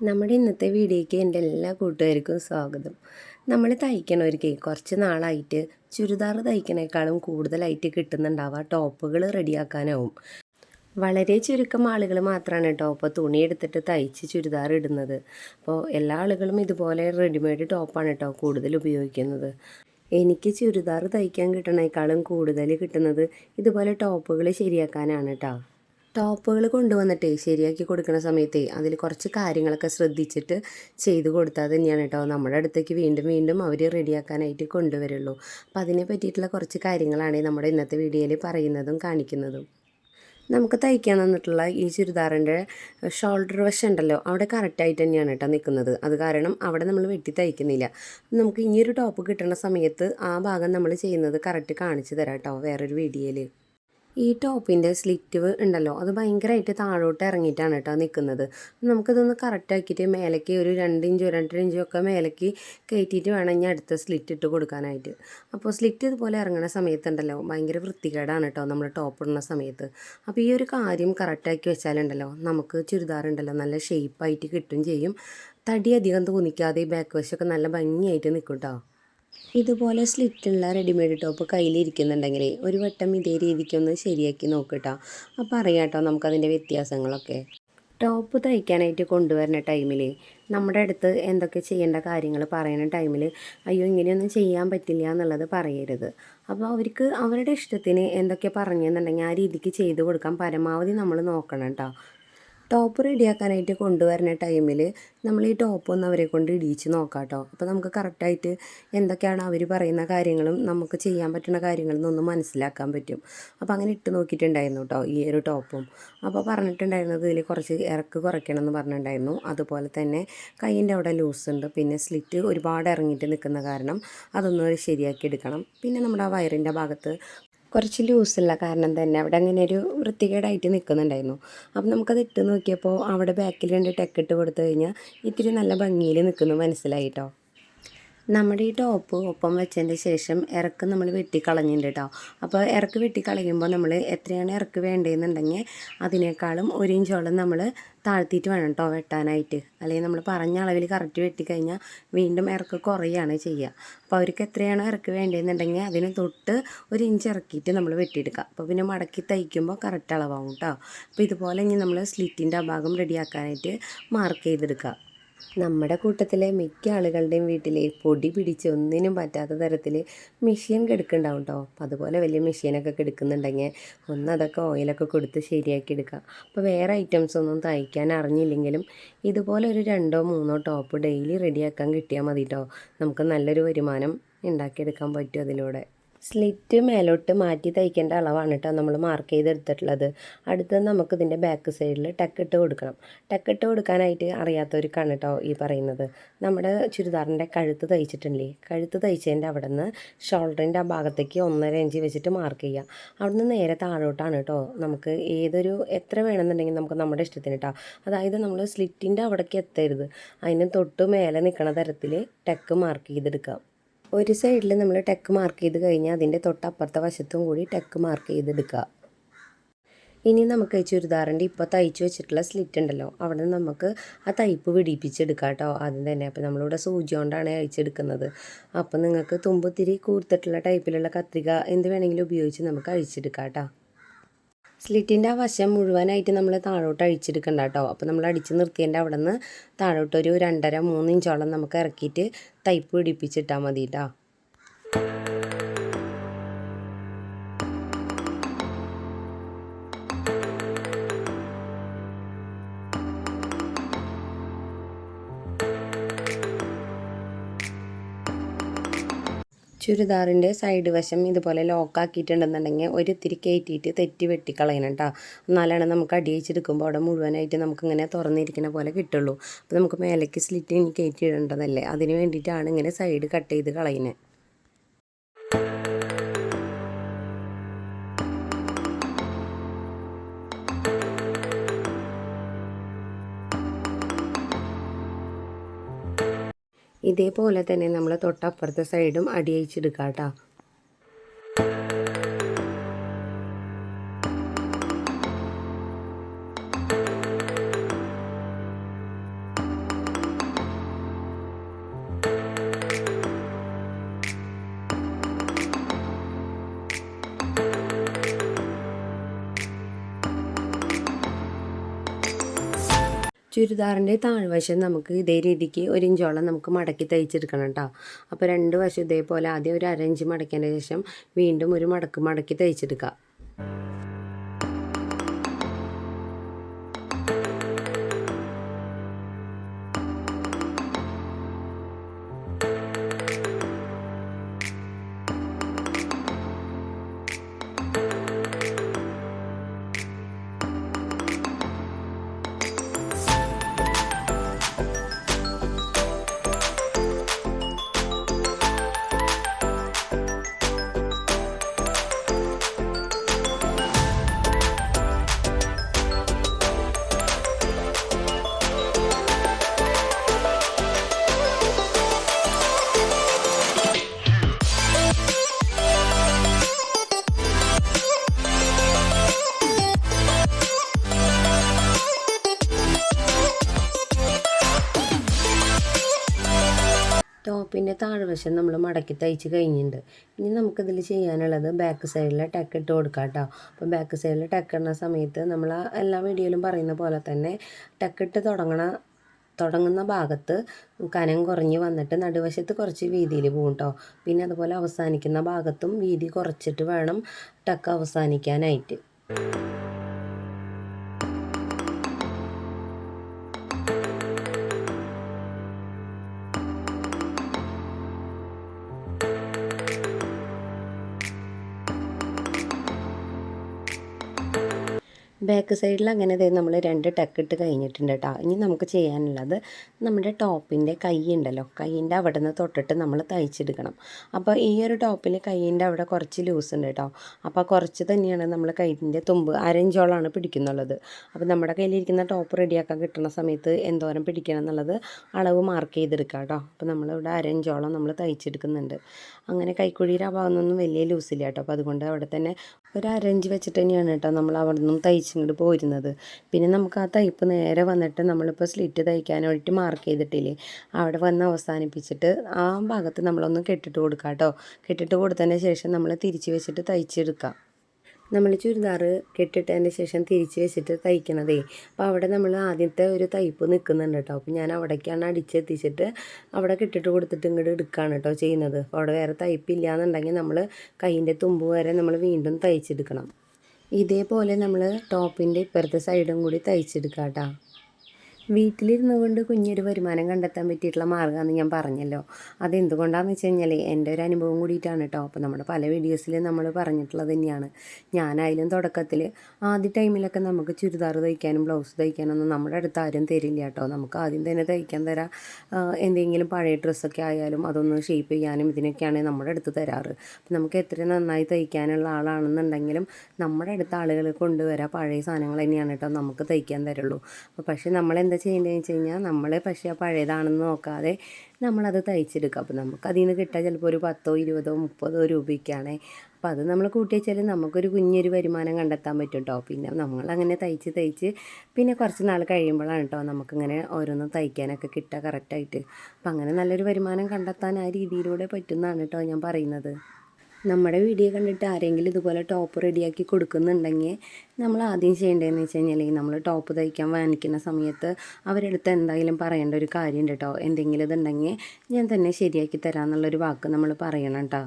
നമ്മുടെ ഇന്നത്തെ വീഡിയോയ്ക്ക് എന്റെ എല്ലാ കൂട്ടുകാർക്കും സ്വാഗതം. നമ്മൾ തയ്ക്കണവർക്ക് കുറച്ച് നാളായിട്ട് ചുരിദാർ തയ്ക്കണേക്കാളും കൂടുതലായിട്ട് കിട്ടുന്നുണ്ടാവുക ടോപ്പുകൾ റെഡിയാക്കാനാവും. വളരെ ചുരുക്കം ആളുകൾ മാത്രമാണ് കേട്ടോ തുണി എടുത്തിട്ട് തയ്ച്ച് ചുരിദാർ ഇടുന്നത്. അപ്പോൾ എല്ലാ ആളുകളും ഇതുപോലെ റെഡിമെയ്ഡ് ടോപ്പാണ് കേട്ടോ കൂടുതൽ ഉപയോഗിക്കുന്നത്. എനിക്ക് ചുരിദാർ തയ്ക്കാൻ കിട്ടണേക്കാളും കൂടുതൽ കിട്ടുന്നത് ഇതുപോലെ ടോപ്പുകൾ ശരിയാക്കാനാണ് കേട്ടോ. ടോപ്പുകൾ കൊണ്ടുവന്നിട്ട് ശരിയാക്കി കൊടുക്കുന്ന സമയത്ത് അതിൽ കുറച്ച് കാര്യങ്ങളൊക്കെ ശ്രദ്ധിച്ചിട്ട് ചെയ്ത് കൊടുത്താൽ തന്നെയാണ് കേട്ടോ. നമ്മുടെ അടുത്തേക്ക് വീണ്ടും വീണ്ടും അവർ റെഡിയാക്കാനായിട്ട് കൊണ്ടുവരുള്ളൂ. അപ്പോൾ അതിനെ പറ്റിയിട്ടുള്ള കുറച്ച് കാര്യങ്ങളാണ് നമ്മുടെ ഇന്നത്തെ വീഡിയോയിൽ പറയുന്നതും കാണിക്കുന്നതും. നമുക്ക് തയ്ക്കാൻ തന്നിട്ടുള്ള ഈ ചുരിദാറിന്റെ ഷോൾഡർ വശം ഉണ്ടല്ലോ അവിടെ കറക്റ്റായിട്ട് തന്നെയാണ് കേട്ടോ നിൽക്കുന്നത്. അത് കാരണം അവിടെ നമ്മൾ വെട്ടി തയ്ക്കുന്നില്ല. നമുക്ക് ഇനിയൊരു ടോപ്പ് കിട്ടുന്ന സമയത്ത് ആ ഭാഗം നമ്മൾ ചെയ്യുന്നത് കറക്റ്റ് കാണിച്ചു തരാം കേട്ടോ വേറൊരു വീഡിയോയിൽ. ഈ ടോപ്പിന്റെ സ്ലിറ്റ് ഉണ്ടല്ലോ അത് ഭയങ്കരമായിട്ട് താഴോട്ട് ഇറങ്ങിയിട്ടാണ് കേട്ടോ നിൽക്കുന്നത്. നമുക്കിതൊന്ന് കറക്റ്റാക്കിയിട്ട് മേലേക്ക് ഒരു രണ്ട് ഇഞ്ചോ രണ്ടര ഇഞ്ചോ ഒക്കെ മേലേക്ക് കയറ്റിയിട്ട് വേണം ഇനി അടുത്ത സ്ലിറ്റ് ഇട്ട് കൊടുക്കാനായിട്ട്. അപ്പോൾ സ്ലിറ്റ് ഇതുപോലെ ഇറങ്ങുന്ന സമയത്തുണ്ടല്ലോ ഭയങ്കര വൃത്തികേടാണ് കേട്ടോ നമ്മൾ ടോപ്പ് ഇടുന്ന സമയത്ത്. അപ്പോൾ ഈ ഒരു കാര്യം കറക്റ്റാക്കി വെച്ചാലുണ്ടല്ലോ നമുക്ക് ചുരിദാറുണ്ടല്ലോ നല്ല ഷേപ്പായിട്ട് കിട്ടും ചെയ്യും. തടി അധികം തോന്നിക്കാതെ ബാക്ക് വശമൊക്കെ നല്ല ഭംഗിയായിട്ട് നിൽക്കും കേട്ടോ. ഇതുപോലെ സ്ലിറ്റുള്ള റെഡിമെയ്ഡ് ടോപ്പ് കയ്യിലിരിക്കുന്നുണ്ടെങ്കിൽ ഒരു വട്ടം ഇതേ രീതിക്കൊന്ന് ശരിയാക്കി നോക്കട്ടോ. അപ്പോൾ അറിയാം കേട്ടോ നമുക്കതിന്റെ വ്യത്യാസങ്ങളൊക്കെ. ടോപ്പ് തയ്ക്കാനായിട്ട് കൊണ്ടുവരുന്ന ടൈമിൽ നമ്മുടെ അടുത്ത് എന്തൊക്കെ ചെയ്യേണ്ട കാര്യങ്ങൾ പറയുന്ന ടൈമിൽ അയ്യോ ഇങ്ങനെയൊന്നും ചെയ്യാൻ പറ്റില്ല എന്നുള്ളത് പറയരുത്. അപ്പോൾ അവർക്ക് അവരുടെ ഇഷ്ടത്തിന് എന്തൊക്കെ പറഞ്ഞെന്നുണ്ടെങ്കിൽ ആ രീതിക്ക് ചെയ്ത് കൊടുക്കാൻ പരമാവധി നമ്മൾ നോക്കണം കേട്ടോ ടോപ്പ് റെഡിയാക്കാനായിട്ട് കൊണ്ടുവരുന്ന ടൈമിൽ നമ്മൾ ഈ ടോപ്പ് ഒന്ന് അവരെ കൊണ്ട് ഇടിയിച്ച് നോക്കാം കേട്ടോ അപ്പോൾ നമുക്ക് കറക്റ്റായിട്ട് എന്തൊക്കെയാണ് അവർ പറയുന്ന കാര്യങ്ങളും നമുക്ക് ചെയ്യാൻ പറ്റുന്ന കാര്യങ്ങളും ഒന്ന് മനസ്സിലാക്കാൻ പറ്റും. അപ്പോൾ അങ്ങനെ ഇട്ട് നോക്കിയിട്ടുണ്ടായിരുന്നു കേട്ടോ ഈ ഒരു ടോപ്പും. അപ്പോൾ പറഞ്ഞിട്ടുണ്ടായിരുന്നത് ഇതിൽ കുറച്ച് ഇറക്ക് കുറയ്ക്കണം എന്ന് പറഞ്ഞിട്ടുണ്ടായിരുന്നു. അതുപോലെ തന്നെ കൈയിന്റെ അവിടെ ലൂസ് ഉണ്ട്. പിന്നെ സ്ലിറ്റ് ഒരുപാട് ഇറങ്ങിയിട്ട് നിൽക്കുന്ന കാരണം അതൊന്ന് ശരിയാക്കി എടുക്കണം. പിന്നെ നമ്മുടെ ആ വയറിന്റെ ഭാഗത്ത് കുറച്ച് ലൂസുള്ള കാരണം തന്നെ. അവിടെ അങ്ങനെ ഒരു വൃത്തികേടായിട്ട് നിൽക്കുന്നുണ്ടായിരുന്നു അപ്പം നമുക്കത് ഇട്ട് നോക്കിയപ്പോൾ അവിടെ ബാക്കിൽ രണ്ട് ടെക്കിട്ട് കൊടുത്തു കഴിഞ്ഞാൽ ഇത്തിരി നല്ല ഭംഗിയിൽ നിൽക്കുന്നു മനസ്സിലായിട്ടോ നമ്മുടെ ഈ ടോപ്പ് ഒപ്പം വെച്ചതിന്റെ ശേഷം ഇറക്ക് നമ്മൾ വെട്ടിക്കളഞ്ഞിട്ടുണ്ട് കേട്ടോ അപ്പോൾ ഇറക്ക് വെട്ടിക്കളയുമ്പോൾ നമ്മൾ എത്രയാണ് ഇറക്ക് വേണ്ടതെന്നുണ്ടെങ്കിൽ അതിനേക്കാളും ഒരു ഇഞ്ചോളം നമ്മൾ താഴ്ത്തിയിട്ട് വേണം കേട്ടോ വെട്ടാനായിട്ട്. അല്ലെങ്കിൽ നമ്മൾ പറഞ്ഞ അളവിൽ കറക്റ്റ് വെട്ടിക്കഴിഞ്ഞാൽ വീണ്ടും ഇറക്ക് കുറയാണ് ചെയ്യുക. അപ്പോൾ അവർക്ക് എത്രയാണോ ഇറക്ക് വേണ്ടതെന്നുണ്ടെങ്കിൽ അതിന് തൊട്ട് ഒരു ഇഞ്ച് ഇറക്കിയിട്ട് നമ്മൾ വെട്ടിയെടുക്കുക. അപ്പോൾ പിന്നെ മടക്കി തയ്ക്കുമ്പോൾ കറക്റ്റ് അളവാകും കേട്ടോ അപ്പോൾ ഇതുപോലെ ഇനി നമ്മൾ സ്ലിറ്റിന്റെ ആ ഭാഗം റെഡിയാക്കാനായിട്ട് മാർക്ക് ചെയ്തെടുക്കുക. നമ്മുടെ കൂട്ടത്തിലെ മിക്ക ആളുകളുടെയും വീട്ടിൽ പൊടി പിടിച്ച് ഒന്നിനും പറ്റാത്ത തരത്തിൽ മെഷീൻ കെടുക്കുന്നുണ്ടാവും കേട്ടോ അപ്പോൾ അതുപോലെ വലിയ മെഷീനൊക്കെ കെടുക്കുന്നുണ്ടെങ്കിൽ ഒന്ന് അതൊക്കെ ഓയിലൊക്കെ കൊടുത്ത് ശരിയാക്കി എടുക്കുക അപ്പോൾ വേറെ ഐറ്റംസ് ഒന്നും തയ്ക്കാൻ അറിഞ്ഞില്ലെങ്കിലും ഇതുപോലെ ഒരു രണ്ടോ മൂന്നോ ടോപ്പ് ഡെയിലി റെഡിയാക്കാൻ കിട്ടിയാൽ മതി കേട്ടോ നമുക്ക് നല്ലൊരു വരുമാനം ഉണ്ടാക്കിയെടുക്കാൻ പറ്റും അതിലൂടെ. സ്ലിറ്റ് മേലോട്ട് മാറ്റി തയ്ക്കേണ്ട അളവാണ് കേട്ടോ നമ്മൾ മാർക്ക് ചെയ്തെടുത്തിട്ടുള്ളത്. അടുത്തത് നമുക്ക് ഇതിന്റെ ബാക്ക് സൈഡിൽ ടക്കിട്ട് കൊടുക്കണം. ടക്കിട്ട് കൊടുക്കാനായിട്ട് അറിയാത്തവർക്കാണ് കേട്ടോ ഈ പറയുന്നത്. നമ്മുടെ ചുരിദാറിന്റെ കഴുത്ത് തയ്ച്ചിട്ടില്ലേ? കഴുത്ത് തയ്ച്ചതിന്റെ അവിടെ നിന്ന് ഷോൾഡറിന്റെ ആ ഭാഗത്തേക്ക് ഒന്നര ഇഞ്ച് വെച്ചിട്ട് മാർക്ക് ചെയ്യുക അവിടെ നിന്ന് നേരെ താഴോട്ടാണ് കേട്ടോ നമുക്ക് ഏതൊരു എത്ര വേണമെന്നുണ്ടെങ്കിൽ നമുക്ക് നമ്മുടെ ഇഷ്ടത്തിന് കേട്ടോ അതായത് നമ്മൾ സ്ലിറ്റിന്റെ അവിടേക്ക് എത്തരുത്. അതിന് തൊട്ട് മേലെ നിൽക്കുന്ന തരത്തിൽ ടെക്ക് മാർക്ക് ചെയ്തെടുക്കുക ഒരു സൈഡിൽ നമ്മൾ ടെക്ക് മാർക്ക് ചെയ്ത് കഴിഞ്ഞാൽ അതിന്റെ തൊട്ടപ്പുറത്തെ വശത്തും കൂടി ടെക്ക് മാർക്ക് ചെയ്തെടുക്കുക ഇനി നമുക്ക് ചുരിദാറിന്റെ ഇപ്പോൾ തയ്ച്ചു വെച്ചിട്ടുള്ള സ്ലിറ്റ് ഉണ്ടല്ലോ അവിടെ നമുക്ക് ആ തയ്പ്പ് പിടിപ്പിച്ചെടുക്കാം കേട്ടോ ആദ്യം തന്നെ. അപ്പോൾ നമ്മളിവിടെ സൂചി കൊണ്ടാണ് അഴിച്ചെടുക്കുന്നത്. അപ്പോൾ നിങ്ങൾക്ക് തുമ്പത്തിരി കൂർത്തിട്ടുള്ള ടൈപ്പിലുള്ള കത്രിക എന്ത് വേണമെങ്കിലും ഉപയോഗിച്ച് നമുക്ക് അഴിച്ചെടുക്കാം കേട്ടോ സ്ലിറ്റിന്റെ ആ വശം മുഴുവനായിട്ട് നമ്മൾ താഴോട്ട് അഴിച്ചെടുക്കണ്ട കേട്ടോ. അപ്പോൾ നമ്മൾ അടിച്ച് നിർത്തിയതിന്റെ അവിടെ നിന്ന് താഴോട്ടൊരു രണ്ടര മൂന്ന് ഇഞ്ചോളം നമുക്ക് ഇറക്കിയിട്ട് തൈപ്പ് പിടിപ്പിച്ചിട്ടാൽ മതി കേട്ടോ ചുരിദാറിന്റെ സൈഡ് വശം ഇതുപോലെ ലോക്കാക്കിയിട്ടുണ്ടെന്നുണ്ടെങ്കിൽ ഒരു ഇത്തിരി കയറ്റിയിട്ട് തെറ്റി വെട്ടിക്കളയണം കേട്ടോ എന്നാലാണ് നമുക്ക് അടിയിച്ചെടുക്കുമ്പോൾ അവിടെ മുഴുവനായിട്ട് നമുക്കിങ്ങനെ തുറന്നിരിക്കുന്ന പോലെ കിട്ടുള്ളൂ. അപ്പോൾ നമുക്ക് മേലേക്ക് സ്ലിറ്റ് ഇനി കയറ്റി ഇടേണ്ടതല്ലേ അതിന് വേണ്ടിയിട്ടാണ് ഇങ്ങനെ സൈഡ് കട്ട് ചെയ്ത് കളയുന്നത് ഇതേപോലെ തന്നെ നമ്മൾ തൊട്ടപ്പുറത്തെ സൈഡും അടിയഴിച്ചെടുക്കാം കേട്ടോ. ചുരിദാറിന്റെ താഴ്വശം നമുക്ക് ഇതേ രീതിക്ക് ഒരു ഇഞ്ചോളം നമുക്ക് മടക്കി തയ്ച്ചെടുക്കണം കേട്ടോ. അപ്പോൾ രണ്ട് വശം ഇതേപോലെ ആദ്യം ഒരു അരഞ്ച് മടക്കിയതിന് ശേഷം വീണ്ടും ഒരു മടക്ക് മടക്കി തയ്ച്ചെടുക്കുക ടോപ്പിന്റെ താഴ്വശം നമ്മൾ മടക്കി തയ്ച്ച് കഴിഞ്ഞിട്ടുണ്ട് ഇനി നമുക്കിതിൽ ചെയ്യാനുള്ളത് ബാക്ക് സൈഡിലെ ടക്ക് ഇട്ട് കൊടുക്കാം കേട്ടോ അപ്പോൾ ബാക്ക് സൈഡിൽ ടക്ക് ഇടുന്ന സമയത്ത് നമ്മൾ എല്ലാ വീഡിയോയിലും പറയുന്ന പോലെ തന്നെ ടക്കിട്ട് തുടങ്ങണ തുടങ്ങുന്ന ഭാഗത്ത് കനം കുറഞ്ഞ് വന്നിട്ട് നടുവശത്ത് കുറച്ച് വീതിയിൽ പോകും കേട്ടോ പിന്നെ അതുപോലെ അവസാനിക്കുന്ന ഭാഗത്തും വീതി കുറച്ചിട്ട് വേണം ടക്ക് അവസാനിക്കാനായിട്ട്. ബാക്ക് സൈഡിൽ അങ്ങനെ ദേ നമ്മൾ രണ്ട് ടക്ക് ഇട്ട് കഴിഞ്ഞിട്ടുണ്ട് കേട്ടോ ഇനി നമുക്ക് ചെയ്യാനുള്ളത് നമ്മുടെ ടോപ്പിന്റെ കൈ ഉണ്ടല്ലോ. കൈയിന്റെ അവിടെ നിന്ന് തൊട്ടിട്ട് നമ്മൾ തയ്ച്ചെടുക്കണം. അപ്പോൾ ഈ ഒരു ടോപ്പിൽ കൈയിന്റെ അവിടെ കുറച്ച് ലൂസ് ഉണ്ട് കേട്ടോ അപ്പോൾ കുറച്ച് തന്നെയാണ് നമ്മൾ കൈയിന്റെ തുമ്പ് അരഞ്ചോളാണ് പിടിക്കുന്നുള്ളത്. അപ്പോൾ നമ്മുടെ കയ്യിലിരിക്കുന്ന ടോപ്പ് റെഡിയാക്കാൻ കിട്ടുന്ന സമയത്ത് എന്തോരം പിടിക്കണം എന്നുള്ളത് അളവ് മാർക്ക് ചെയ്തെടുക്കുക കേട്ടോ അപ്പോൾ നമ്മളിവിടെ അരഞ്ചോളം നമ്മൾ തയ്ച്ചെടുക്കുന്നുണ്ട്. അങ്ങനെ കൈക്കുഴിയുടെ ആ ഒന്നും വലിയ ലൂസില്ല കേട്ടോ അപ്പോൾ അതുകൊണ്ട് അവിടെ തന്നെ ഒരു അരഞ്ച് വെച്ചിട്ട് തന്നെയാണ് കേട്ടോ നമ്മൾ അവിടെ നിന്നും തയ്ച്ചിങ്ങോട്ട് പോരുന്നത്. പിന്നെ നമുക്ക് ആ തയ്പ്പ് നേരെ വന്നിട്ട് നമ്മളിപ്പോൾ സ്ലിറ്റ് തയ്ക്കാനായിട്ട് മാർക്ക് ചെയ്തിട്ടില്ലേ? അവിടെ വന്ന് അവസാനിപ്പിച്ചിട്ട് ആ ഭാഗത്ത് നമ്മളൊന്ന് കെട്ടിട്ട് കൊടുക്കാം കേട്ടോ കെട്ടിട്ട് കൊടുത്തതിന് ശേഷം നമ്മൾ തിരിച്ച് വെച്ചിട്ട് തയ്ച്ചെടുക്കാം. നമ്മൾ ചുരിദാർ കെട്ടിട്ടതിന് ശേഷം തിരിച്ച് വെച്ചിട്ട് തയ്ക്കണതേ. അപ്പോൾ അവിടെ നമ്മൾ ആദ്യത്തെ ഒരു തയ്പ്പ് നിൽക്കുന്നുണ്ട് കേട്ടോ. അപ്പോൾ ഞാൻ അവിടേക്കാണ് അടിച്ചെത്തിച്ചിട്ട് അവിടെ കെട്ടിട്ട് കൊടുത്തിട്ട് ഇങ്ങോട്ട് എടുക്കുകയാണ് കേട്ടോ ചെയ്യുന്നത്. അപ്പോൾ അവിടെ വേറെ തയ്പ്പില്ല എന്നുണ്ടെങ്കിൽ നമ്മൾ കൈയിന്റെ തുമ്പ് വരെ നമ്മൾ വീണ്ടും തയ്ച്ചെടുക്കണം. ഇതേപോലെ നമ്മൾ ടോപ്പിന്റെ ഇപ്പുറത്തെ സൈഡും കൂടി തയ്ച്ചെടുക്കാം കേട്ടോ വീട്ടിലിരുന്നു കൊണ്ട് കുഞ്ഞൊരു വരുമാനം കണ്ടെത്താൻ പറ്റിയിട്ടുള്ള മാർഗമാണെന്ന് ഞാൻ പറഞ്ഞല്ലോ. അതെന്തുകൊണ്ടാണെന്ന് വെച്ച് കഴിഞ്ഞാൽ എന്റെ ഒരു അനുഭവം കൂടിയിട്ടാണ് കേട്ടോ അപ്പോൾ നമ്മുടെ പല വീഡിയോസിലും നമ്മൾ പറഞ്ഞിട്ടുള്ളത് തന്നെയാണ്. ഞാനായാലും തുടക്കത്തിൽ ആദ്യ ടൈമിലൊക്കെ നമുക്ക് ചുരിദാർ തയ്ക്കാനും ബ്ലൗസ് തയ്ക്കാനൊന്നും നമ്മുടെ അടുത്ത് ആരും തരില്ല കേട്ടോ നമുക്ക് ആദ്യം തന്നെ തയ്ക്കാൻ തരാം എന്തെങ്കിലും പഴയ ഡ്രസ്സൊക്കെ ആയാലും അതൊന്ന് ഷേപ്പ് ചെയ്യാനും ഇതിനൊക്കെയാണ് നമ്മുടെ അടുത്ത് തരാറ്. അപ്പം നമുക്ക് എത്ര നന്നായി തയ്ക്കാനുള്ള ആളാണെന്നുണ്ടെങ്കിലും നമ്മുടെ അടുത്ത ആളുകൾ കൊണ്ടുവരാം പഴയ സാധനങ്ങൾ തന്നെയാണ് കേട്ടോ നമുക്ക് തയ്ക്കാൻ തരുള്ളൂ. അപ്പോൾ പക്ഷേ നമ്മളെന്താ ചെയ്യേണ്ടതെന്ന് വെച്ച് കഴിഞ്ഞാൽ നമ്മൾ പക്ഷേ പഴയതാണെന്ന് നോക്കാതെ നമ്മളത് തയ്ച്ചെടുക്കുക അപ്പോൾ നമുക്ക് അതിൽ നിന്ന് കിട്ടാൻ ചിലപ്പോൾ ഒരു പത്തോ ഇരുപതോ മുപ്പതോ രൂപയ്ക്കാണ് അപ്പോൾ അത് നമ്മൾ കൂട്ടി വെച്ചാൽ നമുക്കൊരു കുഞ്ഞൊരു വരുമാനം കണ്ടെത്താൻ പറ്റും കേട്ടോ പിന്നെ നമ്മളങ്ങനെ തയ്ച്ച് തയ്ച്ച് പിന്നെ കുറച്ച് നാൾ കഴിയുമ്പോഴാണ് കേട്ടോ നമുക്കിങ്ങനെ ഓരോന്നും തയ്ക്കാനൊക്കെ കിട്ടുക കറക്റ്റായിട്ട് അപ്പം അങ്ങനെ നല്ലൊരു വരുമാനം കണ്ടെത്താൻ ആ രീതിയിലൂടെ പറ്റുന്നതാണ് കേട്ടോ ഞാൻ പറയുന്നത്. നമ്മുടെ വീഡിയോ കണ്ടിട്ട് ആരെങ്കിലും ഇതുപോലെ ടോപ്പ് റെഡിയാക്കി കൊടുക്കുന്നുണ്ടെങ്കിൽ നമ്മൾ ആദ്യം ചെയ്യേണ്ടതെന്ന് വെച്ച് കഴിഞ്ഞാൽ നമ്മൾ ടോപ്പ് തയ്ക്കാൻ വാങ്ങിക്കുന്ന സമയത്ത് അവരെടുത്ത് എന്തായാലും പറയേണ്ട ഒരു കാര്യമുണ്ട് കേട്ടോ എന്തെങ്കിലും ഇതുണ്ടെങ്കിൽ ഞാൻ തന്നെ ശരിയാക്കി തരാമെന്നുള്ളൊരു വാക്ക് നമ്മൾ പറയണം കേട്ടോ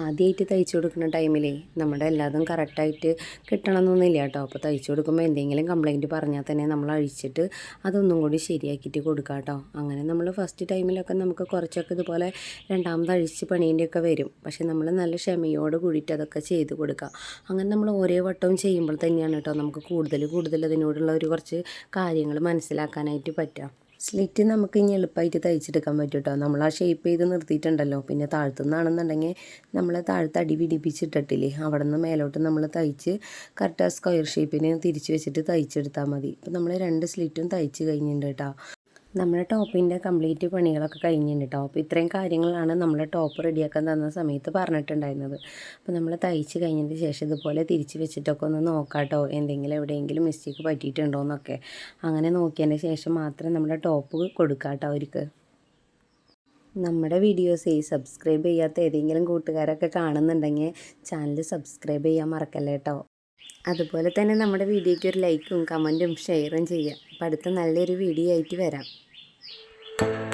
ആദ്യമായിട്ട് തയ്ച്ചു കൊടുക്കുന്ന ടൈമിലേ നമ്മുടെ എല്ലാതും കറക്റ്റായിട്ട് കിട്ടണമെന്നൊന്നുമില്ല കേട്ടോ. അപ്പോൾ തയ്ച്ചു കൊടുക്കുമ്പോൾ എന്തെങ്കിലും കംപ്ലൈന്റ് പറഞ്ഞാൽ തന്നെ നമ്മൾ അഴിച്ചിട്ട് അതൊന്നും കൂടി ശരിയാക്കിയിട്ട് കൊടുക്കാം കേട്ടോ. അങ്ങനെ നമ്മൾ ഫസ്റ്റ് ടൈമിലൊക്കെ നമുക്ക് കുറച്ചൊക്കെ ഇതുപോലെ രണ്ടാമത് അഴിച്ച് പണീന്റെയൊക്കെ വരും. പക്ഷേ നമ്മൾ നല്ല ക്ഷമയോട് കൂടിയിട്ട് അതൊക്കെ ചെയ്ത് കൊടുക്കുക അങ്ങനെ നമ്മൾ ഓരോ വട്ടവും ചെയ്യുമ്പോൾ തന്നെയാണ് കേട്ടോ നമുക്ക് കൂടുതൽ കൂടുതൽ അതിനോടുള്ള ഒരു കുറച്ച് കാര്യങ്ങൾ മനസ്സിലാക്കാനായിട്ട് പറ്റുക. സ്ലിറ്റ് നമുക്ക് ഇനി എളുപ്പമായിട്ട് തയ്ച്ചെടുക്കാൻ പറ്റും കേട്ടോ നമ്മൾ ആ ഷേപ്പ് ചെയ്ത് നിർത്തിയിട്ടുണ്ടല്ലോ. പിന്നെ താഴ്ത്തുനിന്നാണെന്നുണ്ടെങ്കിൽ നമ്മൾ താഴത്ത് അടി പിടിപ്പിച്ചിട്ടിട്ടില്ലേ? അവിടെ നിന്ന് മേലോട്ട് നമ്മൾ തയ്ച്ച് കറക്റ്റ് ആ സ്ക്വയർ ഷേപ്പിന് തിരിച്ച് വെച്ചിട്ട് തയ്ച്ചെടുത്താൽ മതി. ഇപ്പം നമ്മൾ രണ്ട് സ്ലിറ്റും തയ്ച്ച് കഴിഞ്ഞിട്ടുണ്ട് കേട്ടോ. നമ്മുടെ ടോപ്പിന്റെ കംപ്ലീറ്റ് പണികളൊക്കെ കഴിഞ്ഞിട്ടുണ്ട് അപ്പോൾ ഇത്രയും കാര്യങ്ങളാണ് നമ്മൾ ടോപ്പ് റെഡിയാക്കാൻ തന്ന സമയത്ത് പറഞ്ഞിട്ടുണ്ടായിരുന്നത്. അപ്പോൾ നമ്മൾ തയ്ച്ച് കഴിഞ്ഞതിന് ശേഷം ഇതുപോലെ തിരിച്ച് വെച്ചിട്ടൊക്കെ ഒന്ന് നോക്കാട്ടോ എന്തെങ്കിലും എവിടെയെങ്കിലും മിസ്റ്റേക്ക് പറ്റിയിട്ടുണ്ടോ എന്നൊക്കെ. അങ്ങനെ നോക്കിയതിന് ശേഷം മാത്രം നമ്മുടെ ടോപ്പ് കൊടുക്കാട്ടോ അവർക്ക്. നമ്മുടെ വീഡിയോസ് സബ്സ്ക്രൈബ് ചെയ്യാത്ത ഏതെങ്കിലും കൂട്ടുകാരൊക്കെ കാണുന്നുണ്ടെങ്കിൽ ചാനൽ സബ്സ്ക്രൈബ് ചെയ്യാൻ മറക്കല്ലേ കേട്ടോ. അതുപോലെ തന്നെ നമ്മുടെ വീഡിയോയ്ക്ക് ഒരു ലൈക്കും കമന്റും ഷെയറും ചെയ്യുക. അപ്പോൾ അടുത്ത നല്ലൊരു വീഡിയോ ആയിട്ട് വരാം. Thank you.